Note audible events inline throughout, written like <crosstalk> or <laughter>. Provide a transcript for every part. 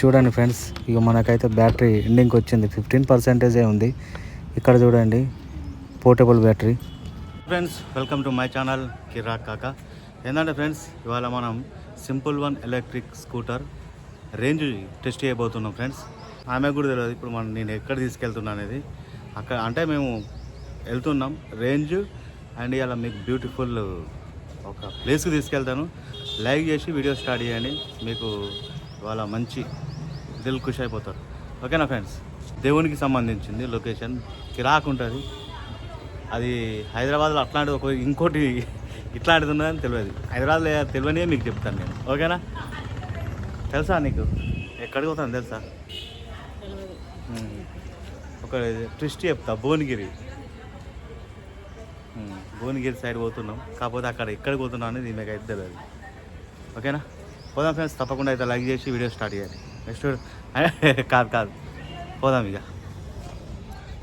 చూడండి ఫ్రెండ్స్ ఇక మనకైతే బ్యాటరీ ఎండింగ్కి వచ్చింది. ఫిఫ్టీన్ పర్సెంటేజే ఉంది. ఇక్కడ చూడండి portable battery friends welcome to my channel Kirak Kaka ఏంటంటే ఫ్రెండ్స్ ఇవాళ మనం simple one electric scooter range test చేయబోతున్నాం ఫ్రెండ్స్ ఆమె కూడా తెలియదు ఇప్పుడు మనం నేను ఎక్కడ తీసుకెళ్తున్నా అనేది. అక్కడ అంటే మేము వెళ్తున్నాం రేంజ్ అండ్ ఇలా మీకు బ్యూటిఫుల్ ఒక ప్లేస్కి తీసుకెళ్తాను. లైక్ చేసి వీడియో స్టార్ట్ చేయండి. మీకు వాళ్ళ మంచి దిల్ ఖుష్ అయిపోతారు. ఓకేనా ఫ్రెండ్స్? దేవునికి సంబంధించింది లొకేషన్. కిరాక్ ఉంటుంది అది హైదరాబాద్లో అట్లాంటిది ఒక ఇంకోటి ఇట్లాంటిది ఉన్నదని తెలియదు. హైదరాబాద్లో తెలియనే మీకు చెప్తాను నేను. ఓకేనా? తెలుసా నీకు? ఎక్కడికి పోతాను తెలుసా? ఒక ట్విస్ట్ చెప్తా. భువనగిరి. భువనగిరి సైడ్ పోతున్నాం. కాకపోతే అక్కడ ఎక్కడికి పోతున్నాం అనేది మీకు అయితే తెలియదు. ఓకేనా? పోదాం ఫ్రెండ్స్ తప్పకుండా అయితే లైక్ చేసి వీడియో స్టార్ట్ చేయాలి నెక్స్ట్ కాదు కాదు. పోదాం ఇక.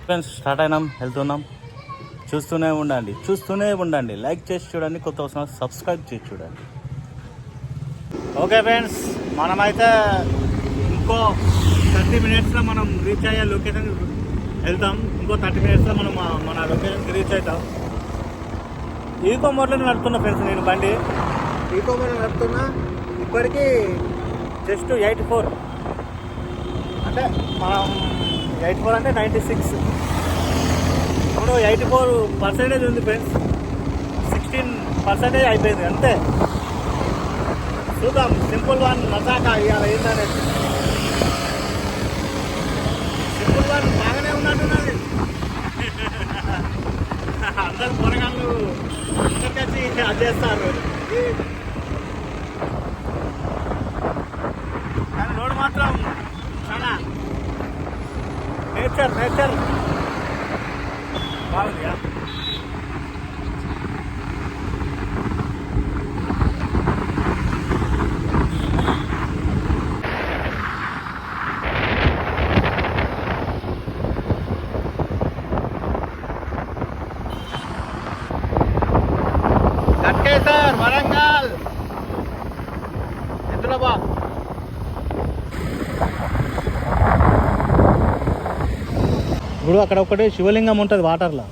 ఫ్రెండ్స్ స్టార్ట్ అయినాం వెళ్తున్నాం చూస్తూనే ఉండండి చూస్తూనే ఉండండి. లైక్ చేసి చూడండి కొత్త అవసరం సబ్స్క్రైబ్ చేసి చూడండి. ఓకే ఫ్రెండ్స్ మనమైతే ఇంకో థర్టీ మినిట్స్లో మనం రీచ్ అయ్యే లొకేషన్ వెళ్తాం. ఇంకో థర్టీ మినిట్స్లో మనం మన లొకేషన్కి రీచ్ అవుతాం. ఈకో మోడ్లో నడుపుతున్నా ఫ్రెండ్స్ నేను బండి. ఈకో మోడ్లో నడుపుతున్నా. ఇప్పటికీ జస్ట్ ఎయిటీ ఫోర్. అంటే మనం ఎయిట్ ఫోర్ అంటే నైంటీ సిక్స్. ఇప్పుడు ఎయిటీ ఫోర్ పర్సెంటేజ్ ఉంది ఫ్రెండ్స్. సిక్స్టీన్ పర్సెంటేజ్ అయిపోయింది అంతే. చూద్దాం సింపుల్ వన్ మజాకా ఇవాళ ఏంటనేది సింపుల్ వన్ బాగానే ఉన్నట్టున్నది. <laughs> అందరు పొరగాళ్ళు అందరికీ అది చేస్తారు. nature, nature. Vale, ya. అక్కడ ఒకటి శివలింగం ఉంటుంది వాటర్లో.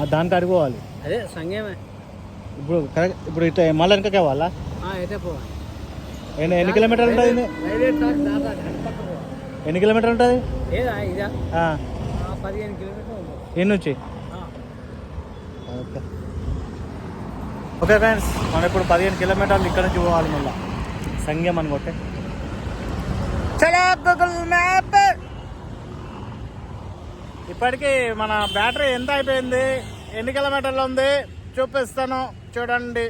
ఆ దానికి అడిగిపోవాలి. అదే సంగమే. ఇప్పుడు కరెక్ట్ ఇప్పుడు ఇట్లా మళ్ళీ అయితే పోవాలి ఎన్ని ఎన్ని కిలోమీటర్లు ఉంటుంది ఎన్ని కిలోమీటర్లు ఉంటుంది? ఈ నుంచి? ఆ, ఓకే. ఓకే ఫ్రెండ్స్ మనం ఇప్పుడు పదిహేను కిలోమీటర్లు ఇక్కడ నుంచి పోవాలి మళ్ళీ. సంగం అనుకోటే. చలో గూగుల్ మ్యాప్. ఇప్పటికీ మన బ్యాటరీ ఎంత అయిపోయింది? ఎన్ని కిలోమీటర్లు ఉంది? చూపిస్తాను. చూడండి.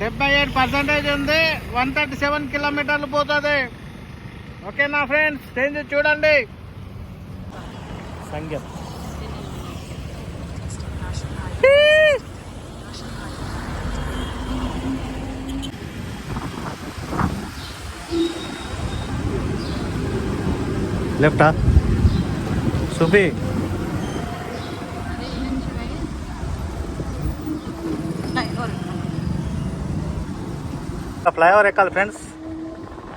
డెబ్బై ఏడు పర్సెంటేజ్ ఉంది. వన్ థర్టీ సెవెన్ కిలోమీటర్లు పోతుంది. ఓకేనా ఫ్రెండ్స్ చేంజ్ చూడండి. సంగం లెఫ్టా? సుఫీ ఫ్లైఓవర్ ఎక్కాలి ఫ్రెండ్స్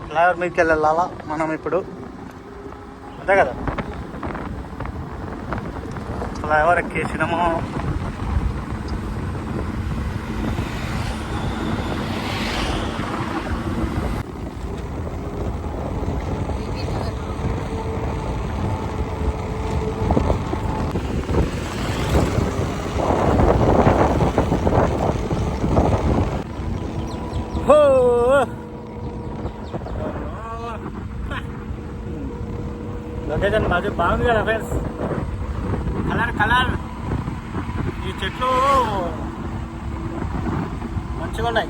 ఫ్లైఓవర్ మీదకి వెళ్ళాలా మనం ఇప్పుడు అంతే కదా ఫ్లైఓవర్ ఎక్కేసినాము మాది బాగుంది కదా ఫ్రెండ్స్ కలర్ కలర్. ఈ చెట్లు మంచిగా ఉన్నాయి.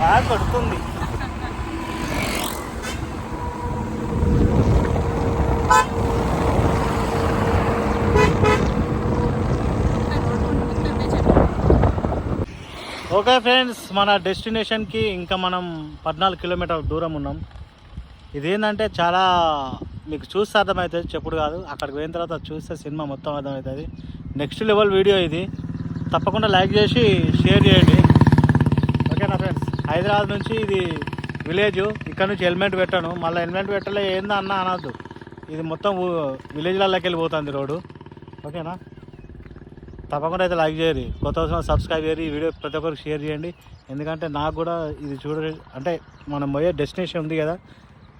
బాగా కొడుతుంది. ఓకే ఫ్రెండ్స్ మన డెస్టినేషన్కి ఇంకా మనం పద్నాలుగు కిలోమీటర్ల దూరం ఉన్నాం. ఇదేంటంటే చాలా మీకు చూస్తే అర్థమవుతుంది చెప్పుడు కాదు. అక్కడికి పోయిన తర్వాత చూస్తే సినిమా మొత్తం అర్థమవుతుంది. నెక్స్ట్ లెవెల్ వీడియో ఇది. తప్పకుండా లైక్ చేసి షేర్ చేయండి. ఓకేనా హైదరాబాద్ నుంచి ఇది విలేజ్ ఇక్కడ నుంచి హెల్మెట్ పెట్టాను. మళ్ళీ హెల్మెట్ పెట్టలే ఏందా అన్న అనద్దు. ఇది మొత్తం విలేజ్లలోకి వెళ్ళిపోతుంది రోడ్డు. ఓకేనా తప్పకుండా అయితే లైక్ చేయరు కొత్త వచ్చిన సబ్స్క్రైబ్ చేయరు ఈ వీడియో ప్రతి ఒక్కరికి షేర్ చేయండి. ఎందుకంటే నాకు కూడా ఇది చూడ అంటే మనం పోయే డెస్టినేషన్ ఉంది కదా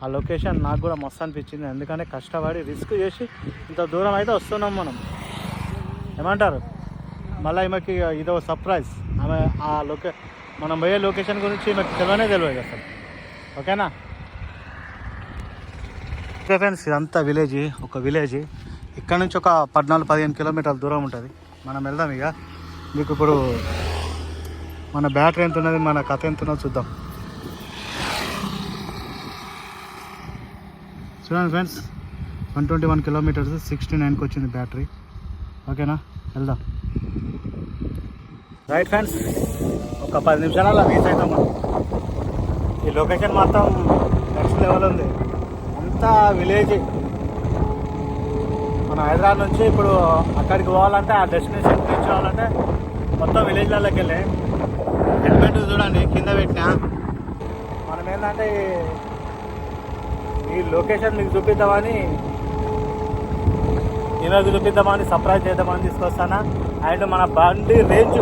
ఆ లొకేషన్ నాకు కూడా మస్తు అనిపించింది. ఎందుకంటే కష్టపడి రిస్క్ చేసి ఇంత దూరం అయితే వస్తున్నాం మనం. ఏమంటారు? మళ్ళీ ఈమెకి ఇదో సర్ప్రైజ్ ఆమె ఆ లొకే మనం పోయే లొకేషన్ గురించి ఈమెకి తెలియనే తెలియదు అసలు. ఓకేనా? ఓకే ఫ్రెండ్స్ ఇదంతా విలేజ్ ఒక విలేజ్ ఇక్కడ నుంచి ఒక పద్నాలుగు పదిహేను కిలోమీటర్ల దూరం ఉంటుంది. మనం వెళ్దాం ఇక. మీకు ఇప్పుడు మన బ్యాటరీ ఎంత ఉన్నది మన కథ ఎంత ఉన్నది చూద్దాం. చూడండి friends one twenty one kilometers sixty నైన్కి వచ్చింది బ్యాటరీ. ఓకేనా? వెళ్దాం. రైట్ ఫ్రెండ్స్ ఒక పది నిమిషాలలో రీచ్ అవుతాం మనం. ఈ లొకేషన్ మాత్రం నెక్స్ట్ లెవెల్ ఉంది. అంతా విలేజ్. మన హైదరాబాద్ నుంచి ఇప్పుడు అక్కడికి పోవాలంటే ఆ డెస్టినేషన్ రీచ్ అవ్వాలంటే మొత్తం విలేజ్లలోకి వెళ్ళి. హెల్మెట్ చూడండి కింద పెట్టినా. మనం ఏంటంటే ఈ- లొకేషన్ మీకు చూపిద్దామని ఈమెకు చూపిద్దామని సర్ప్రైజ్ చేద్దామని తీసుకొస్తానా. అండ్ మన బండి రేంజ్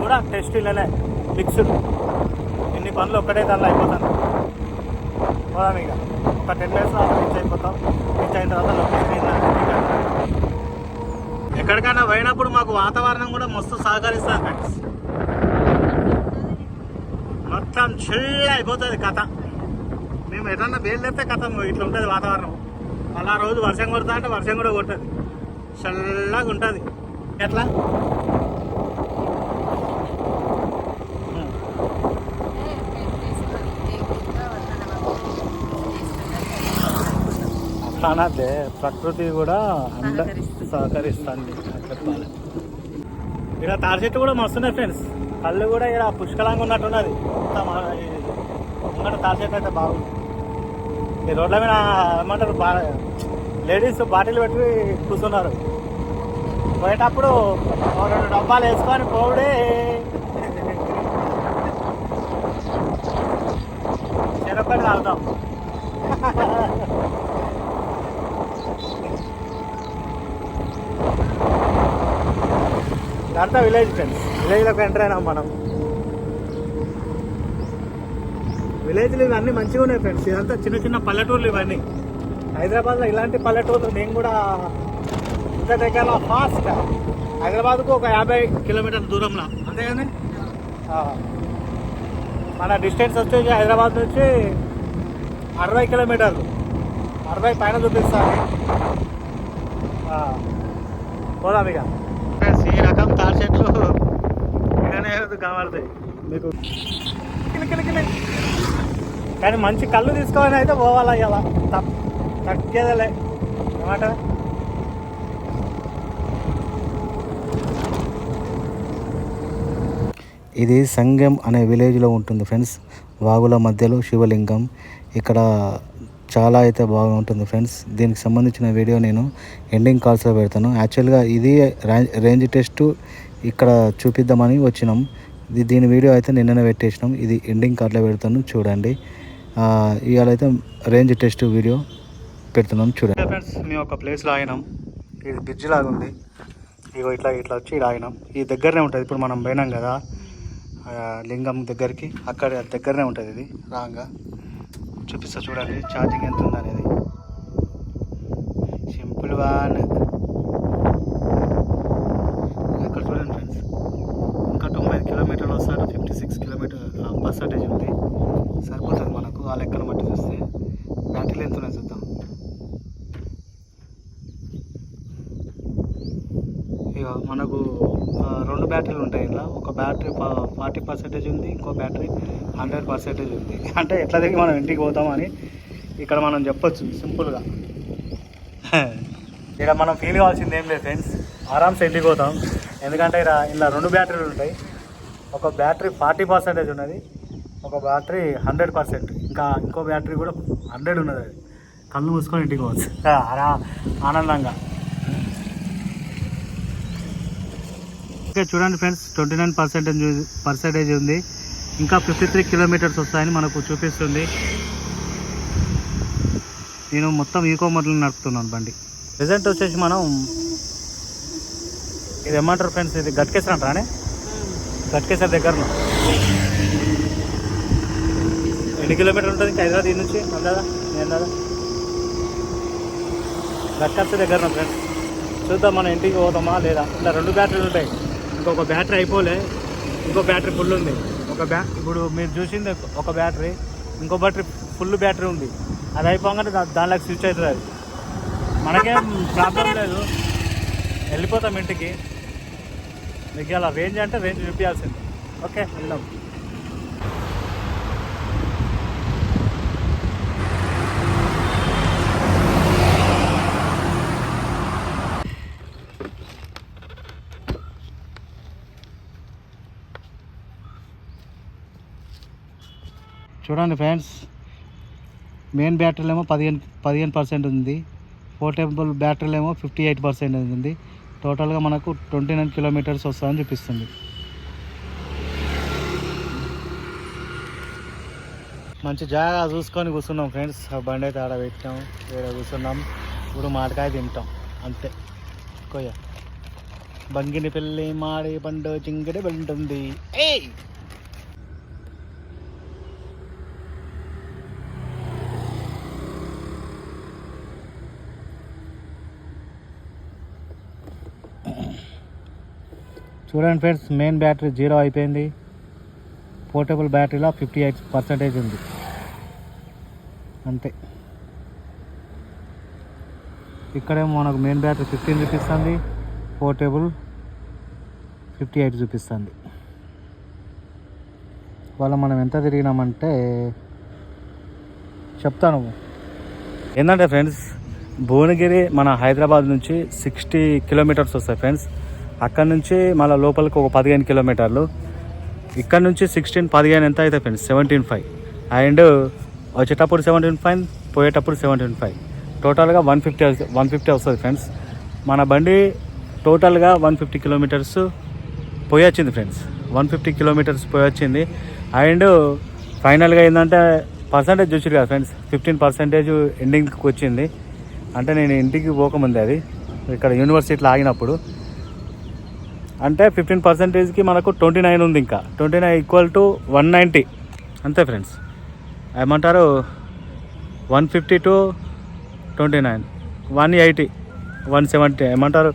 కూడా టెస్టీలోనే మిక్స్డ్ ఇన్ని పనులు ఒక్కటే దానిలో అయిపోతాను. పోదాం ఇక. ఒక టెన్ మినిట్స్లో రీచ్ అయిపోతాం. రీచ్ అయిన తర్వాత లొకేషన్ ఎక్కడికైనా పోయినప్పుడు మాకు వాతావరణం కూడా మస్తు సహకరిస్తుంది ఫ్రెండ్స్ మొత్తం చిల్ అయిపోతుంది కథ. మేము ఎట్లన్నా బయలుదేరితే కథ ఇట్లా ఉంటుంది వాతావరణం. అలా రోజు వర్షం కొడతా అంటే వర్షం కూడా కొట్టదు. చల్లగా ఉంటుంది. ఎట్లా? అట్లా అనద్దే ప్రకృతి కూడా సహకరిస్తుంది. చెప్పాలి. ఇక్కడ తాడి చెట్టు కూడా మస్తున్నాయి ఫ్రెండ్స్ కళ్ళు కూడా ఇక్కడ పుష్కలంగా ఉన్నట్టున్నది. అంతా మా ఈ ముంగట తాడి చెట్టు అయితే బాగుంది. ఈ రోడ్ల మీద ఏమంటారు బా లేడీస్ బాటిల్ పెట్టి కూర్చున్నారు. పోయేటప్పుడు రెండు డబ్బాలు వేసుకొని పోవుడే. చెరొక్కటి తాగుతాం. <laughs> ఇదంతా విలేజ్ ఫ్రెండ్స్ విలేజ్లోకి ఎంటర్ అయినాం మనం. విలేజ్లు ఇవన్నీ మంచిగా ఉన్నాయి ఫ్రెండ్స్ ఇదంతా చిన్న చిన్న పల్లెటూర్లు ఇవన్నీ. హైదరాబాద్లో ఇలాంటి పల్లెటూర్లు నేను కూడా ఇంత దగ్గర ఫాస్ట్ హైదరాబాద్కు ఒక యాభై కిలోమీటర్ల దూరంలో. అంతే కానీ మన డిస్టెన్స్ వచ్చేసి హైదరాబాద్ నుంచి అరవై కిలోమీటర్లు. అరవై పైన చూపిస్తాను. పోదాం ఇక ఈ రకం తాడి చెట్లు ఇలానే కనబడతాయి మీకు. కానీ మంచి కళ్ళు తీసుకోవాలని అయితే పోవాలా ఇలా తప్ తగ్గేదలే. ఏమాట ఇది సంగం అనే విలేజ్లో ఉంటుంది ఫ్రెండ్స్. వాగుల మధ్యలో శివలింగం. ఇక్కడ చాలా అయితే బాగుంటుంది ఫ్రెండ్స్. దీనికి సంబంధించిన వీడియో నేను ఎండింగ్ కాల్స్లో పెడతాను. యాక్చువల్గా ఇది రేంజ్ టెస్ట్ ఇక్కడ చూపిద్దామని వచ్చినాం. ఇది దీని వీడియో అయితే నిన్ననే పెట్టేసినాం. ఇది ఎండింగ్ కార్డ్లో పెడతాను చూడండి. ఆ, ఇవాళ అయితే రేంజ్ టెస్ట్ వీడియో పెడుతున్నాం చూడండి. ఫ్రెండ్స్ మేము ఒక ప్లేస్లో ఆగినాం. ఇది బ్రిడ్జ్ లాగా ఉంది. ఇగో ఇట్లా ఇట్లా వచ్చి ఇక్కడ ఆగినాం. ఈ దగ్గరనే ఉంటుంది. ఇప్పుడు మనం పోయినాం కదా లింగం దగ్గరికి. అక్కడ దగ్గరనే ఉంటుంది ఇది రాగా. చూపిస్తా చూడండి. ఛార్జింగ్ ఎంత ఉంది అనేది సింపుల్ వాన్ ఇక్కడ చూడండి ఫ్రెండ్స్ ఇంకా తొంభై కిలోమీటర్లు వస్తారు ఫిఫ్టీ సిక్స్ కిలోమీటర్ పర్సంటేజ్ ఉంది. సరిపోతుంది మనకు ఆ లెక్కను బట్టి చూస్తే. బ్యాటరీ ఎంత ఉన్నాయి చూద్దాం. ఇక మనకు రెండు బ్యాటరీలు ఉంటాయి ఇలా ఒక బ్యాటరీ ఫార్టీ పర్సెంటేజ్ ఉంది ఇంకో బ్యాటరీ హండ్రెడ్ పర్సెంటేజ్ ఉంది. అంటే ఎట్లా దిగి మనం ఇంటికి పోతామని ఇక్కడ మనం చెప్పొచ్చు సింపుల్గా ఇక్కడ మనం ఫీల్ కావాల్సింది ఏం లేదు ఫ్రెండ్స్ ఆరామ్స్ ఇంటికి పోతాం. ఎందుకంటే ఇలా ఇలా రెండు బ్యాటరీలు ఉంటాయి. ఒక బ్యాటరీ ఫార్టీ పర్సెంటేజ్ ఉన్నది ఒక బ్యాటరీ హండ్రెడ్ పర్సెంట్. ఇంకా ఇంకో బ్యాటరీ కూడా హండ్రెడ్ ఉన్నది అది. కళ్ళు మూసుకొని ఇంటికి పోవచ్చు. ఆరా ఆనందంగా. ఓకే చూడండి friends twenty nine percentage percentage ఉంది. ఇంకా ఫిఫ్టీ త్రీ కిలోమీటర్స్ వస్తాయని మనకు చూపిస్తుంది. నేను మొత్తం ఈకో మోడల్ నడుపుతున్నాను బండి. రిజల్ట్ వచ్చేసి మనం ఇది ఏమంటారు ఫ్రెండ్స్ ఇది గట్కేసర్ అంటారా గట్కేసర్ దగ్గరలో. ఎన్ని కిలోమీటర్లు ఉంటుంది ఇంకా హైదరాబాద్ నుంచి? అందాదా? నేను దాదా గట్కేసర్ దగ్గర ఫ్రెండ్స్ చూద్దాం మన ఇంటికి పోతామా లేదా? ఇలా రెండు బ్యాటరీలు ఉంటాయి. ఇంకొక బ్యాటరీ అయిపోలే. ఇంకో బ్యాటరీ ఫుల్ ఉంది. ఒక బ్యా ఇప్పుడు మీరు చూసింది ఒక బ్యాటరీ ఇంకో బ్యాటరీ ఫుల్ బ్యాటరీ ఉంది. అది అయిపోగానే దానిలోకి స్విచ్ అవుతుంది అది. మనకేం ప్రాబ్లం లేదు. వెళ్ళిపోతాం ఇంటికి. మీకు అలా రేంజ్ అంటే రేంజ్ చూపించాల్సింది. ఓకే వెళ్దాం. చూడండి ఫ్రెండ్స్ మెయిన్ బ్యాటరీలు ఏమో పదిహేను పదిహేను పర్సెంట్ ఉంది. పోర్టబుల్ బ్యాటరీలు ఏమో ఫిఫ్టీ ఎయిట్ పర్సెంట్ ఉంది టోటల్గా మనకు ట్వంటీ నైన్ కిలోమీటర్స్ వస్తుందని చూపిస్తుంది. మంచి జాగా చూసుకొని కూర్చున్నాం ఫ్రెండ్స్. ఆ బండి అయితే ఆడ పెట్టాం వేరే కూర్చున్నాం. ఇప్పుడు మాటకాయ తింటాం అంతే. కొయ్య. బంగిని పెళ్ళి మాడి పండు చింగిడి బంటుంది ఏ చూడండి ఫ్రెండ్స్ మెయిన్ బ్యాటరీ జీరో అయిపోయింది. పోర్టబుల్ బ్యాటరీలో ఫిఫ్టీ ఎయిట్ పర్సెంటేజ్ ఉంది. అంతే. ఇక్కడేమో మనకు మెయిన్ బ్యాటరీ ఫిఫ్టీన్ చూపిస్తుంది. పోర్టబుల్ ఫిఫ్టీ ఎయిట్ చూపిస్తుంది. వాళ్ళ మనం ఎంత తిరిగినామంటే చెప్తాను ఏంటంటే ఫ్రెండ్స్ భువనగిరి మన హైదరాబాద్ నుంచి సిక్స్టీ కిలోమీటర్స్ వస్తాయి ఫ్రెండ్స్. అక్కడ నుంచి మళ్ళీ లోపలికి ఒక పదిహేను కిలోమీటర్లు. ఇక్కడ నుంచి సిక్స్టీన్ పదిహేను ఎంత అయితే ఫ్రెండ్స్ సెవెంటీన్ ఫైవ్ అండ్ వచ్చేటప్పుడు సెవెంటీన్ ఫైవ్ పోయేటప్పుడు సెవెంటీన్ ఫైవ్ టోటల్గా వన్ ఫిఫ్టీ వన్ ఫిఫ్టీ వస్తుంది ఫ్రెండ్స్ మన బండి టోటల్గా వన్ ఫిఫ్టీ కిలోమీటర్స్ పోయి వచ్చింది ఫ్రెండ్స్ వన్ ఫిఫ్టీ కిలోమీటర్స్ పోయి వచ్చింది అండ్ ఫైనల్గా ఏంటంటే పర్సంటేజ్ చూసారు కదా ఫ్రెండ్స్ ఫిఫ్టీన్ పర్సెంటేజ్ ఎండింగ్కి వచ్చింది. అంటే నేను ఇంటికి పోకముందే అది. ఇక్కడ యూనివర్సిటీలో ఆగినప్పుడు అంటే ఫిఫ్టీన్ పర్సెంటేజ్కి మనకు ట్వంటీ నైన్ ఉంది ఇంకా. Twenty nine equal to one ninety అంతే ఫ్రెండ్స్ ఏమంటారు? One fifty to twenty nine one eighty one seventy ఏమంటారు?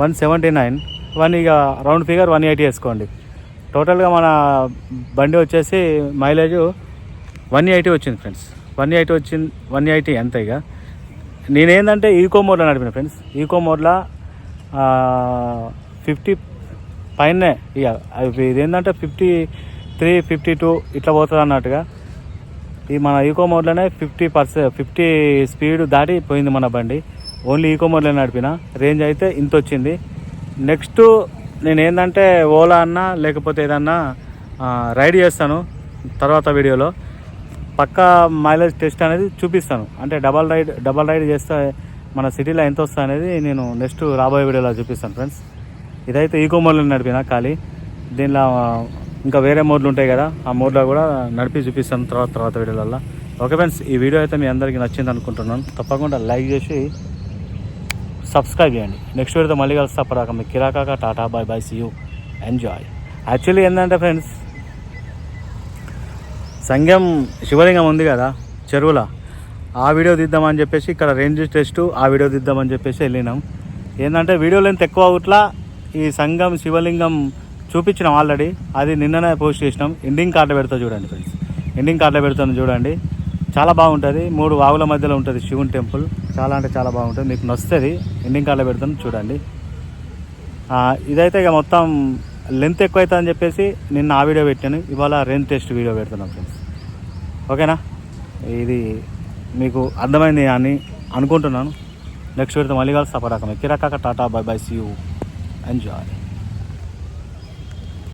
వన్ సెవెంటీ నైన్ వన్ ఇక రౌండ్ ఫిగర్ వన్ ఎయిటీ వేసుకోండి. టోటల్గా మన బండి వచ్చేసి మైలేజ్ వన్ ఎయిటీ వచ్చింది ఫ్రెండ్స్ వన్ ఎయిటీ వచ్చింది వన్ ఎయిటీ ఎంత ఇక? నేనేందంటే ఈకో మోడ్లో నడిపిన ఫ్రెండ్స్ ఈకో మోడ్లో ఫిఫ్టీ పైనే ఇక. ఇదేంటంటే ఫిఫ్టీ త్రీ ఫిఫ్టీ టూ ఇట్లా పోతుంది అన్నట్టుగా. ఈ మన ఈకో మోడ్లోనే ఫిఫ్టీ పర్సెంట్ ఫిఫ్టీ స్పీడ్ దాటి పోయింది మన బండి. ఓన్లీ ఈకో మోడ్లో నడిపిన. రేంజ్ అయితే ఇంత వచ్చింది. నెక్స్ట్ నేను ఏంటంటే ఓలా అన్నా లేకపోతే ఏదన్నా రైడ్ చేస్తాను తర్వాత వీడియోలో. పక్కా మైలేజ్ టెస్ట్ అనేది చూపిస్తాను. అంటే డబల్ రైడ్ డబల్ రైడ్ చేస్తే మన సిటీలో ఎంత వస్తుంది అనేది నేను నెక్స్ట్ రాబోయే వీడియోలో చూపిస్తాను ఫ్రెండ్స్ ఇదైతే ఈకో మోడ్లో నడిపిన ఖాళీ. దీనిలో ఇంకా వేరే మోడ్లు ఉంటాయి కదా ఆ మోడ్లో కూడా నడిపి చూపిస్తాను తర్వాత తర్వాత వీడియోలలో ఓకే ఫ్రెండ్స్ ఈ వీడియో అయితే మీ అందరికీ నచ్చింది అనుకుంటున్నాను. తప్పకుండా లైక్ చేసి సబ్స్క్రైబ్ చేయండి. నెక్స్ట్ వీడియోతో మళ్ళీ కలిసి అప్పటిదాకా మీకు కిరాకాక Tata bye bye see you enjoy actually ఏంటంటే ఫ్రెండ్స్ సంఘం శివలింగం ఉంది కదా చెరువులా. ఆ వీడియో తీద్దామని చెప్పేసి ఇక్కడ రేంజ్ టెస్ట్ ఆ వీడియో తీద్దామని చెప్పేసి వెళ్ళినాం. ఏంటంటే వీడియో లెంత్ ఎక్కువ అవుట్లా ఈ సంఘం శివలింగం చూపించినాం ఆల్రెడీ. అది నిన్ననే పోస్ట్ చేసినాం. ఎండింగ్ కార్డులో పెడతా చూడండి ఫ్రెండ్స్ ఎండింగ్ కార్డులో పెడతాను చూడండి. చాలా బాగుంటుంది. మూడు వాగుల మధ్యలో ఉంటుంది శివుని టెంపుల్. చాలా అంటే చాలా బాగుంటుంది. మీకు నచ్చుతుంది. ఎండింగ్ కార్డులో పెడతాను చూడండి. ఇదైతే ఇక మొత్తం లెంత్ ఎక్కువ అవుతుంది అని చెప్పేసి నిన్న ఆ వీడియో పెట్టాను. ఇవాళ రెయిన్ టెస్ట్ వీడియో పెడుతున్నాం ఫ్రెండ్స్ ఓకేనా? ఇది మీకు అర్థమైంది అని అనుకుంటున్నాను. నెక్స్ట్ వీడితో మళ్ళీ కలిసి సపడాక ఎక్కిరాక Tata bye bye see you. Enjoy.